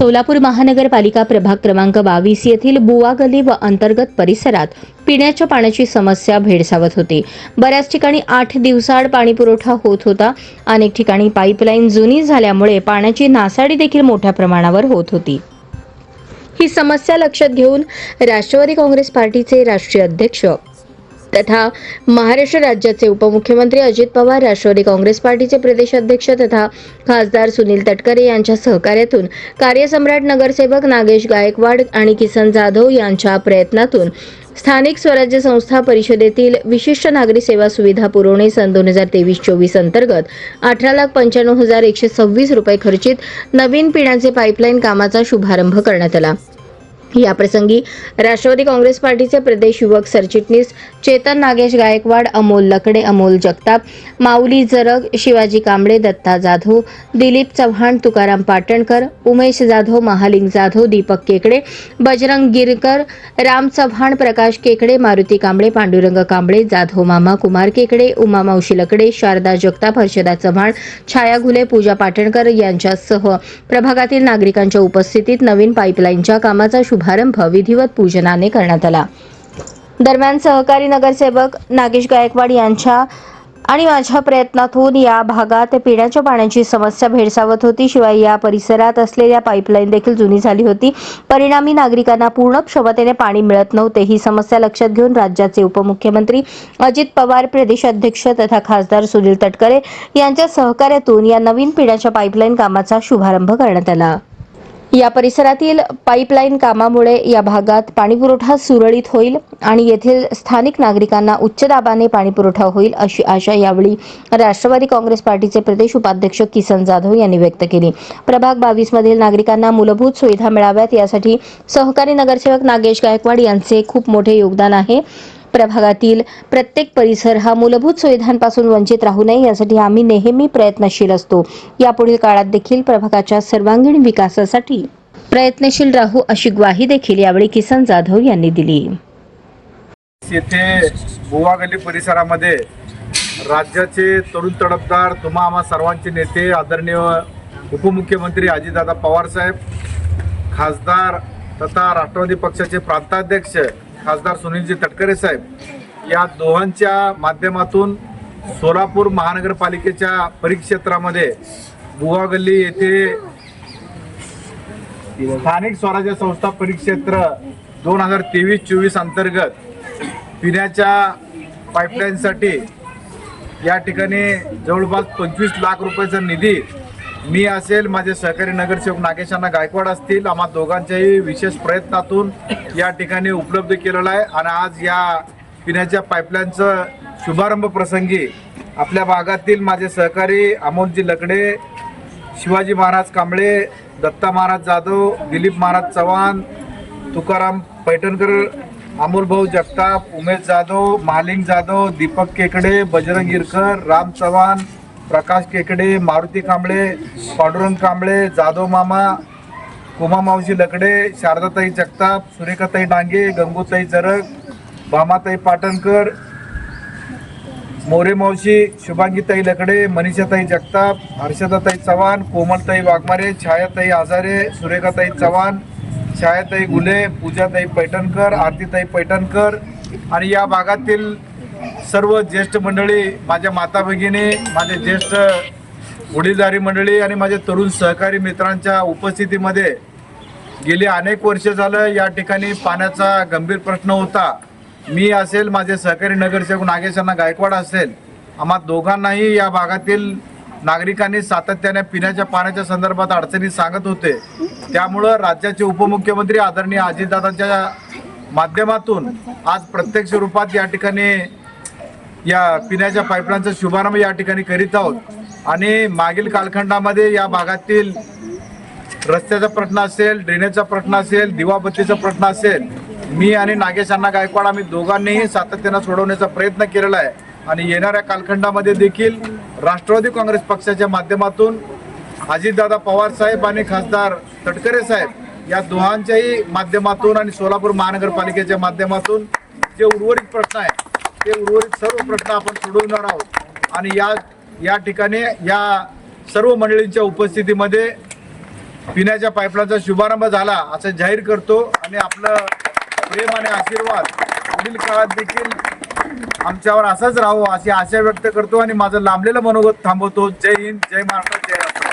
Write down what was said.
सोलापूर महानगरपालिका प्रभाग क्रमांक बावीस येथील बुवा गली व अंतर्गत परिसरात पिण्याच्या पाण्याची समस्या भेडसावत होती. बऱ्याच ठिकाणी आठ दिवसाआड पाणी पुरवठा होत होता. अनेक ठिकाणी पाईपलाईन जुनी झाल्यामुळे पाण्याची नासाडी देखील मोठ्या प्रमाणावर होत होती. ही समस्या लक्षात घेऊन राष्ट्रवादी काँग्रेस पार्टीचे राष्ट्रीय अध्यक्ष तथा महाराष्ट्र राज्याचे उपमुख्यमंत्री अजित पवार राष्ट्रवादी काँग्रेस पार्टीचे प्रदेशाध्यक्ष तथा खासदार सुनील तटकरे यांच्या सहकार्यातून कार्यसम्राट नगरसेवक नागेश गायकवाड आणि किसन जाधव यांच्या प्रयत्नातून स्थानिक स्वराज्य संस्था परिषदेतील विशिष्ट नागरी सेवा सुविधा पुरवणे सन दोन हजार तेवीस चोवीस अंतर्गत अठरा लाख पंच्याण्णव हजार एकशे सव्वीस रुपये खर्चित नवीन पिण्याचे पाईपलाईन कामाचा शुभारंभ करण्यात आला. याप्रसंगी राष्ट्रवादी काँग्रेस पार्टीचे प्रदेश युवक सरचिटणीस चेतन नागेश गायकवाड अमोल लकडे अमोल जगताप माऊली जरग शिवाजी कांबळे दत्ता जाधव दिलीप चव्हाण तुकाराम पाटणकर उमेश जाधव महालिंग जाधव दीपक केकडे बजरंग गिरकर राम चव्हाण प्रकाश केकडे मारुती कांबळे पांडुरंग कांबळे जाधव मामा कुमार केकडे उमा मावशी लकडे शारदा जगताप हर्षदा चव्हाण छाया घुले पूजा पाटणकर यांच्यासह प्रभागातील नागरिकांच्या उपस्थितीत नवीन पाईपलाईनच्या कामाचा शुभ शुभारंभ विधिवत पूजनाने करण्यात आला. दरम्यान सहकारी नगरसेवक नागेश गायकवाड यांच्या आणि माझ्या प्रयत्नातून या भागात पिण्याच्या पाण्याची समस्या भेडसावत होती. शिवाय या परिसरात असलेल्या पाईपलाईन देखील जुनी झाली होती. परिणामी नागरिकांना पूर्ण क्षमतेने पाणी मिळत नव्हते. ही समस्या लक्षात घेऊन राज्याचे उपमुख्यमंत्री अजित पवार प्रदेशाध्यक्ष तथा खासदार सुनील तटकरे यांच्या सहकार्यातून या नवीन पिण्याच्या पाईपलाईन कामाचा शुभारंभ करण्यात आला. या परिसरातील पाईपलाईन कामामुळे या भागात पाणीपुरवठा सुरळीत होईल आणि येथील स्थानिक नागरिकांना उच्च दाबाने पाणीपुरवठा होईल अशी आशा यावेळी राष्ट्रवादी काँग्रेस पार्टीचे प्रदेश उपाध्यक्ष किसन जाधव यांनी व्यक्त केली. प्रभाग बावीस मधील नागरिकांना मूलभूत सुविधा मिळाव्यात यासाठी सहकारी नगरसेवक नागेश गायकवाड यांचे खूप मोठे योगदान आहे. प्रभागातील प्रत्येक परिसर हा मूलभूत सुविधांपासून वंचित राहू नये यासाठी आम्ही नेहमी प्रयत्नशील असतो. यापुढील काळात देखील प्रभागाच्या सर्वांगीण विकासासाठी प्रयत्नशील राहू अशी ग्वाही देखील यावेळी किसन जाधव यांनी दिली. येथे बुवा गल्ली परिसरामध्ये राज्याचे तरुण तडफदार तुम्हा आम्हा सर्वांचे नेते आदरणीय उपमुख्यमंत्री अजितदादा पवार साहेब खासदार तथा राष्ट्रवादी पक्षाचे प्रांताध्यक्ष खासदार सुनीलजी तटकरे साहेब या दोघांच्या माध्यमातून सोलापूर महानगरपालिकेच्या परिक्षेत्रामध्ये बुवागल्ली येथे स्थानिक स्वराज्य संस्था परिक्षेत्र दोन हजार तेवीस चोवीस अंतर्गत पिण्याच्या पाईपलाईनसाठी या ठिकाणी जवळपास पंचवीस लाख रुपयाचा निधी मी असेल माझे सहकारी नगरसेवक नागेशांना गायकवाड असतील आम्हा दोघांच्याही विशेष प्रयत्नातून या ठिकाणी उपलब्ध केलेला आहे. आणि आज या पिण्याच्या पाईपलाईनचं शुभारंभ प्रसंगी आपल्या भागातील माझे सहकारी अमोलजी लकडे शिवाजी महाराज कांबळे दत्ता महाराज जाधव दिलीप महाराज चव्हाण तुकाराम पैठणकर अमोलभाऊ जगताप उमेश जाधव महालिंग जाधव दीपक केकडे बजरंग गिरकर राम चव्हाण प्रकाश केकडे मारुती कांबळे पांडुरंग कांबळे जाधव मामा कुमा मावशी लकडे शारदाताई जगताप सुरेखाताई डांगे गंगूताई जरग भामाताई पाटणकर मोरे मावशी शुभांगीताई लकडे मनीषाताई जगताप हर्षदाताई चव्हाण कोमलताई वाघमारे छायाताई आजारे सुरेखाताई चव्हाण छायाताई गुले पूजाताई पैठणकर आरतीताई पैठणकर. आणि या भागातील सर्व ज्येष्ठ मंडळी माझ्या माता भगिनी माझे ज्येष्ठ वडीलधारी मंडळी आणि माझे तरुण सहकारी मित्रांच्या उपस्थितीमध्ये गेली अनेक वर्ष झालं या ठिकाणी पाण्याचा गंभीर प्रश्न होता. मी असेल माझे सहकारी नगरसेवक नागेशांना गायकवाड असेल आम्हा दोघांनाही या भागातील नागरिकांनी सातत्याने पिण्याच्या पाण्याच्या संदर्भात अडचणी सांगत होते. त्यामुळं राज्याचे उपमुख्यमंत्री आदरणीय अजितदादांच्या माध्यमातून आज प्रत्यक्ष रूपात या ठिकाणी या पिण्याच्या पाईपलाईनचा शुभारंभ या ठिकाणी करीत आहोत. आणि मागील कालखंडामध्ये या भागातील रस्त्याचा प्रश्न असेल ड्रेनेजचा प्रश्न असेल दिवाबत्तीचा प्रश्न असेल मी आणि नागेश अण्णा गायकवाड आम्ही दोघांनीही सातत्यानं सोडवण्याचा प्रयत्न केलेला आहे. आणि येणाऱ्या कालखंडामध्ये देखील राष्ट्रवादी काँग्रेस पक्षाच्या माध्यमातून अजितदादा पवार साहेब आणि खासदार तटकरे साहेब या दोघांच्याही माध्यमातून आणि सोलापूर महानगरपालिकेच्या माध्यमातून जे उर्वरित प्रश्न आहे ते उर्वरित सर्व प्रश्न आपण सोडवणार आहोत. आणि या या ठिकाणी या सर्व मंडळींच्या उपस्थितीमध्ये पिण्याच्या पाईपलाईनचा शुभारंभ झाला असं जाहीर करतो आणि आपलं प्रेम आणि आशीर्वाद पुढील काळात देखील आमच्यावर असाच राहावं अशी आशा व्यक्त करतो आणि माझं लांबलेलं मनोगत थांबवतो. जय हिंद जय महाराष्ट्र जय राष्ट्र